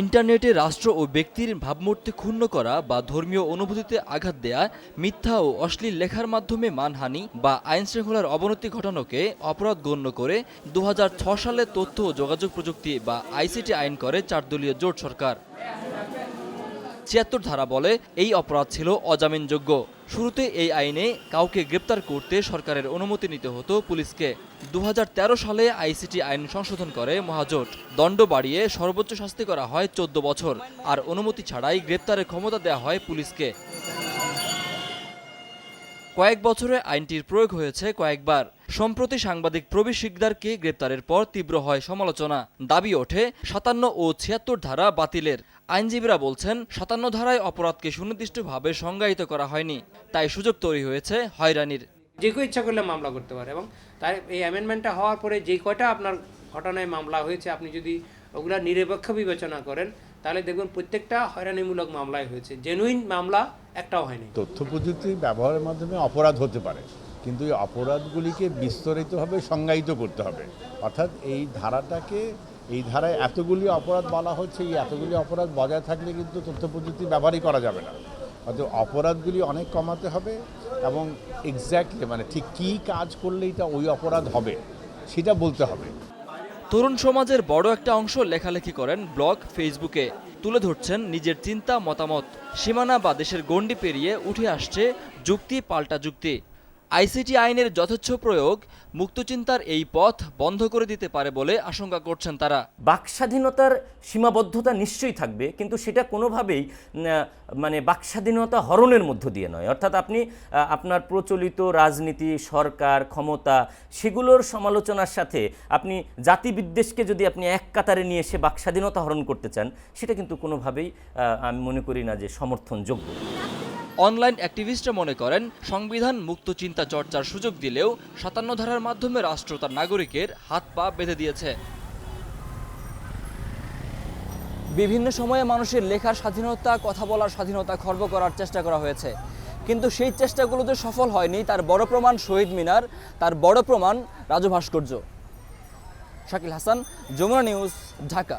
ইন্টারনেটে রাষ্ট্র ও ব্যক্তির ভাবমূর্তি ক্ষুণ্ণ করা বা ধর্মীয় অনুভূতিতে আঘাত দেয়া, মিথ্যা ও অশ্লীল লেখার মাধ্যমে মানহানি বা আইন শৃঙ্খলার অবনতি ঘটানোকে অপরাধ গণ্য করে দু সালে তথ্য ও যোগাযোগ প্রযুক্তি বা আইসিটি আইন করে চারদলীয় জোট সরকার। ছিয়াত্তর ধারা বলে এই অপরাধ ছিল অজামিনযোগ্য। শুরুতে এই আইনে কাউকে গ্রেপ্তার করতে সরকারের অনুমতি নিতে হতো পুলিশকে। দু হাজার তেরো সালে আইসিটি আইন সংশোধন করে মহাজোট। দণ্ড বাড়িয়ে সর্বোচ্চ শাস্তি করা হয় চোদ্দ বছর। আর অনুমতি ছাড়াই গ্রেপ্তারের ক্ষমতা দেয়া হয় পুলিশকে। কয়েক বছরে আইনটির প্রয়োগ হয়েছে কয়েকবার। সম্প্রতি সাংবাদিক প্রবীর শিকদারকে গ্রেপ্তারের পর তীব্র হয় সমালোচনা। দাবি ওঠে, সাতান্ন ও ছিয়াত্তর ধারা বাতিলের। আইনজীবীরা বলছেন সাতান্ন ধারায় অপরাধকে সুনির্দিষ্টভাবে সংজ্ঞায়িত করা হয়নি। তাই সুযোগ তৈরি হয়েছে হয়রানির। যে কেউ ইচ্ছা করলে মামলা করতে পারে এবং তার এই অ্যামেন্ডমেন্টটা হওয়ার পরে যে কয়টা আপনার ঘটনায় মামলা হয়েছে আপনি যদি ওগুলা নিরপেক্ষ বিবেচনা করেন তাহলে দেখবেন প্রত্যেকটা হয়রানিমূলক মামলায় হয়েছে। জেনুইন মামলা একটাও হয়নি। তথ্য প্রযুক্তি ব্যবহারের মাধ্যমে অপরাধ হতে পারে কিন্তু এই অপরাধগুলিকে বিস্তারিতভাবে সংজ্ঞায়িত করতে হবে। অর্থাৎ এই ধারাটাকে এই ধারায় এতগুলি অপরাধ বলা হচ্ছে, এই এতগুলি অপরাধ বজায় থাকলে কিন্তু তথ্য প্রযুক্তি ব্যবহারই করা যাবে না। অর্থাৎ অপরাধগুলি অনেক কমাতে হবে এবং এক্স্যাক্টলি মানে ঠিক কী কাজ করলে এটা ওই অপরাধ হবে, সেটা বলতে হবে। তরুণ সমাজের বড় একটা অংশ লেখালেখি করেন ব্লগ, ফেসবুকে। তুলে ধরছেন নিজের চিন্তা, মতামত। সীমানা বা দেশের গণ্ডি পেরিয়ে উঠে আসছে যুক্তি, পাল্টা যুক্তি। আইসিটি আইনের যথেচ্ছ প্রয়োগ, মুক্তচিন্তার এই পথ বন্ধ করে দিতে পারে বলে আশঙ্কা করছেন তারা। বাকস্বাধীনতার সীমাবদ্ধতা নিশ্চয়ই থাকবে, কিন্তু সেটা কোনোভাবেই মানে বাকস্বাধীনতা হরণের মধ্য দিয়ে নয়। অর্থাৎ আপনি আপনার প্রচলিত রাজনীতি, সরকার, ক্ষমতা, সেগুলোর সমালোচনার সাথে আপনি জাতিবিদ্বেষকে যদি আপনি এক কাতারে নিয়ে এসে বাকস্বাধীনতা হরণ করতে চান, সেটা কিন্তু কোনোভাবেই আমি মনে করি না যে সমর্থনযোগ্য। অনলাইন অ্যাক্টিভিস্টরা মনে করেন, সংবিধান মুক্ত চিন্তা চর্চার সুযোগ দিলেও সাতান্ন ধারার মাধ্যমে রাষ্ট্র তার নাগরিকের হাত পা বেঁধে দিয়েছে। বিভিন্ন সময়ে মানুষের লেখার স্বাধীনতা, কথা বলার স্বাধীনতা খর্ব করার চেষ্টা করা হয়েছে। কিন্তু সেই চেষ্টাগুলো যে সফল হয়নি, তার বড় প্রমাণ শহীদ মিনার, তার বড় প্রমাণ রাজু ভাস্কর্য। শাকিল হাসান, যমুনা নিউজ, ঢাকা।